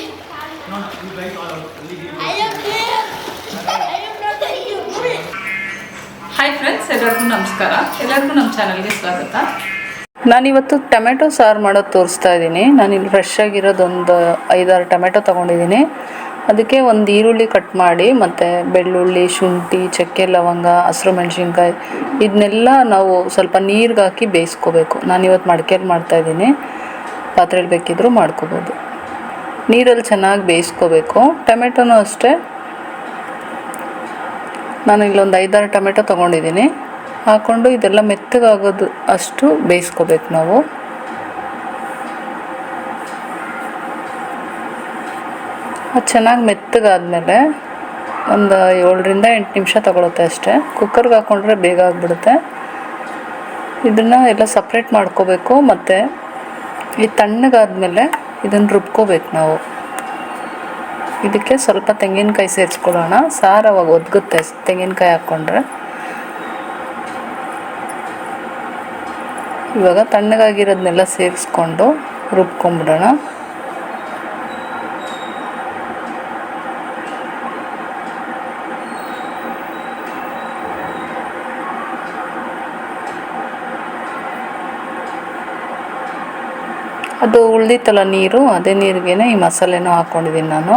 No, no, you guys. I don't here. I here. Hi friends ಎಲ್ಲರಿಗೂ ನಮಸ್ಕಾರ ಎಲ್ಲರಿಗೂ ನಮ್ಮ ಚಾನಲ್ಗೆ ಸ್ವಾಗತ ನಾನಿವತ್ತು ಟೊಮೆಟೊ ಸಾರು ಮಾಡೋದು ತೋರಿಸ್ತಾ ಇದ್ದೀನಿ ನಾನಿಲ್ಲಿ ಫ್ರೆಶ್ ಆಗಿರೋದೊಂದು ಐದಾರು ಟೊಮೆಟೊ ತೊಗೊಂಡಿದ್ದೀನಿ ಅದಕ್ಕೆ ಒಂದು ಈರುಳ್ಳಿ ಕಟ್ ಮಾಡಿ ಮತ್ತು ಬೆಳ್ಳುಳ್ಳಿ ಶುಂಠಿ ಚಕ್ಕೆ ಲವಂಗ ಹಸಿರು ಮೆಣಸಿನ್ಕಾಯಿ ಇದನ್ನೆಲ್ಲ ನಾವು ಸ್ವಲ್ಪ ನೀರಿಗೆ ಹಾಕಿ ಬೇಯಿಸ್ಕೋಬೇಕು ನಾನಿವತ್ತು ಮಡಿಕೆಯಲ್ಲಿ ಮಾಡ್ತಾಯಿದ್ದೀನಿ ಪಾತ್ರೆಯಲ್ಲಿ ಬೇಕಿದ್ದರೂ ಮಾಡ್ಕೋಬೋದು ನೀರಲ್ಲಿ ಚೆನ್ನಾಗಿ ಬೇಯಿಸ್ಕೋಬೇಕು. ಟೊಮೆಟೊನೂ ಅಷ್ಟೇ. ನಾನು ಇಲ್ಲೊಂದು ಐದಾರು ಟೊಮೆಟೊ ತೊಗೊಂಡಿದ್ದೀನಿ. ಹಾಕ್ಕೊಂಡು ಇದೆಲ್ಲ ಮೆತ್ತಗಾಗೋದು ಅಷ್ಟು ಬೇಯಿಸ್ಕೋಬೇಕು ನಾವು. ಅದು ಚೆನ್ನಾಗಿ ಮೆತ್ತಗಾದಮೇಲೆ ಒಂದು ಏಳರಿಂದ ಎಂಟು ನಿಮಿಷ ತಗೊಳುತ್ತೆ ಅಷ್ಟೇ. ಕುಕ್ಕರ್ಗೆ ಹಾಕ್ಕೊಂಡ್ರೆ ಬೇಗ ಆಗಿಬಿಡುತ್ತೆ. ಇದನ್ನು ಎಲ್ಲ ಸಪ್ರೇಟ್ ಮಾಡ್ಕೋಬೇಕು. ಮತ್ತು ಈ ತಣ್ಣಗಾದ್ಮೇಲೆ ಇದನ್ನು ರುಬ್ಕೋಬೇಕು ನಾವು. ಇದಕ್ಕೆ ಸ್ವಲ್ಪ ತೆಂಗಿನಕಾಯಿ ಸೇರಿಸ್ಕೊಳ್ಳೋಣ. ಸಾರು ಅವಾಗ ಒದಗುತ್ತೆ ತೆಂಗಿನಕಾಯಿ ಹಾಕ್ಕೊಂಡ್ರೆ. ಇವಾಗ ತಣ್ಣಗಾಗಿರೋದನ್ನೆಲ್ಲ ಸೇರಿಸ್ಕೊಂಡು ರುಬ್ಕೊಂಬಿಡೋಣ. ಅದು ಉಳಿದಿತ್ತಲ್ಲ ನೀರು, ಅದೇ ನೀರಿಗೆ ಈ ಮಸಾಲೆನೂ ಹಾಕ್ಕೊಂಡಿದ್ದೀನಿ ನಾನು.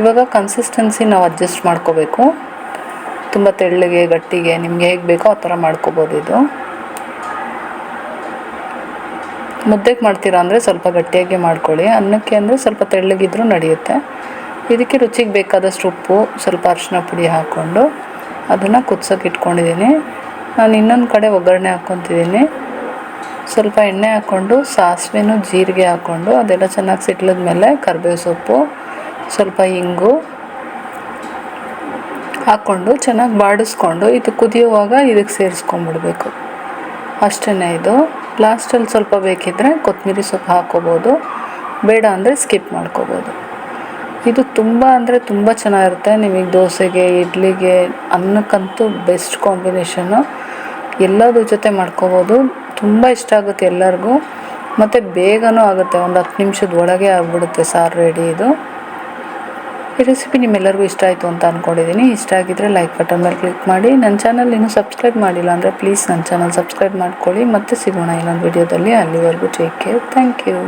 ಇವಾಗ ಕನ್ಸಿಸ್ಟೆನ್ಸಿ ನಾವು ಅಡ್ಜಸ್ಟ್ ಮಾಡ್ಕೋಬೇಕು. ತುಂಬ ತೆಳ್ಳಗೆ, ಗಟ್ಟಿಗೆ, ನಿಮಗೆ ಹೇಗೆ ಬೇಕೋ ಆ ಥರ ಮಾಡ್ಕೋಬೋದು ಇದು. ಮುದ್ದೆಗೆ ಮಾಡ್ತೀರಾ ಅಂದರೆ ಸ್ವಲ್ಪ ಗಟ್ಟಿಯಾಗಿ ಮಾಡ್ಕೊಳ್ಳಿ. ಅನ್ನಕ್ಕೆ ಅಂದರೆ ಸ್ವಲ್ಪ ತೆಳ್ಳಗಿದ್ರೂ ನಡೆಯುತ್ತೆ. ಇದಕ್ಕೆ ರುಚಿಗೆ ಬೇಕಾದಷ್ಟು ಉಪ್ಪು, ಸ್ವಲ್ಪ ಅರಿಶಿನ ಪುಡಿ ಹಾಕ್ಕೊಂಡು ಅದನ್ನು ಕುದ್ಸೋಕೆ ಇಟ್ಕೊಂಡಿದ್ದೀನಿ. ನಾನು ಇನ್ನೊಂದು ಕಡೆ ಒಗ್ಗರಣೆ ಹಾಕ್ಕೊತಿದ್ದೀನಿ ಸ್ವಲ್ಪ ಎಣ್ಣೆ ಹಾಕ್ಕೊಂಡು, ಸಾಸಿವೆನೂ ಜೀರಿಗೆ ಹಾಕ್ಕೊಂಡು, ಅದೆಲ್ಲ ಚೆನ್ನಾಗಿ ಸಿಟ್ಲದ ಮೇಲೆ ಕರಿಬೇವು ಸೊಪ್ಪು, ಸ್ವಲ್ಪ ಇಂಗು ಹಾಕ್ಕೊಂಡು ಚೆನ್ನಾಗಿ ಬಾಡಿಸ್ಕೊಂಡು ಇದು ಕುದಿಯುವಾಗ ಇದಕ್ಕೆ ಸೇರಿಸ್ಕೊಂಬಿಡ್ಬೇಕು. ಅಷ್ಟೇ ಇದು. ಲಾಸ್ಟಲ್ಲಿ ಸ್ವಲ್ಪ ಬೇಕಿದ್ದರೆ ಕೊತ್ತಂಬರಿ ಸೊಪ್ಪು ಹಾಕ್ಕೋಬೋದು. ಬೇಡ ಅಂದರೆ ಸ್ಕಿಪ್ ಮಾಡ್ಕೋಬೋದು. ಇದು ತುಂಬ ಅಂದರೆ ತುಂಬ ಚೆನ್ನಾಗಿರುತ್ತೆ. ನಿಮಗೆ ದೋಸೆಗೆ, ಇಡ್ಲಿಗೆ ಅನ್ನಕ್ಕಂತೂ ಬೆಸ್ಟ್ ಕಾಂಬಿನೇಷನ್ನು ಎಲ್ಲದ್ರ ಜೊತೆ ಮಾಡ್ಕೋಬೋದು. ತುಂಬ ಇಷ್ಟ ಆಗುತ್ತೆ ಎಲ್ಲರಿಗೂ. ಮತ್ತು ಬೇಗನೂ ಆಗುತ್ತೆ, ಒಂದು ಹತ್ತು ನಿಮಿಷದ ಒಳಗೆ ಆಗಿಬಿಡುತ್ತೆ ಸಾರು ರೆಡಿ ಇದು. ಈ ರೆಸಿಪಿ ನಿಮ್ಮೆಲ್ಲರಿಗೂ ಇಷ್ಟ ಆಯಿತು ಅಂತ ಅಂದ್ಕೊಂಡಿದ್ದೀನಿ ಇಷ್ಟ ಆಗಿದ್ದರೆ ಲೈಕ್ ಬಟನ್ ಮೇಲೆ ಕ್ಲಿಕ್ ಮಾಡಿ. ನನ್ನ ಚಾನಲ್ ಇನ್ನೂ ಸಬ್ಸ್ಕ್ರೈಬ್ ಮಾಡಿಲ್ಲ ಅಂದರೆ ಪ್ಲೀಸ್ ನನ್ನ ಚಾನಲ್ ಸಬ್ಸ್ಕ್ರೈಬ್ ಮಾಡ್ಕೊಳ್ಳಿ. ಮತ್ತೆ ಸಿಗೋಣ ಇನ್ನೊಂದು ವಿಡಿಯೋದಲ್ಲಿ ಅಲ್ಲಿವರೆಗೂ ಟೇಕ್ ಕೇರ್ ಥ್ಯಾಂಕ್ ಯು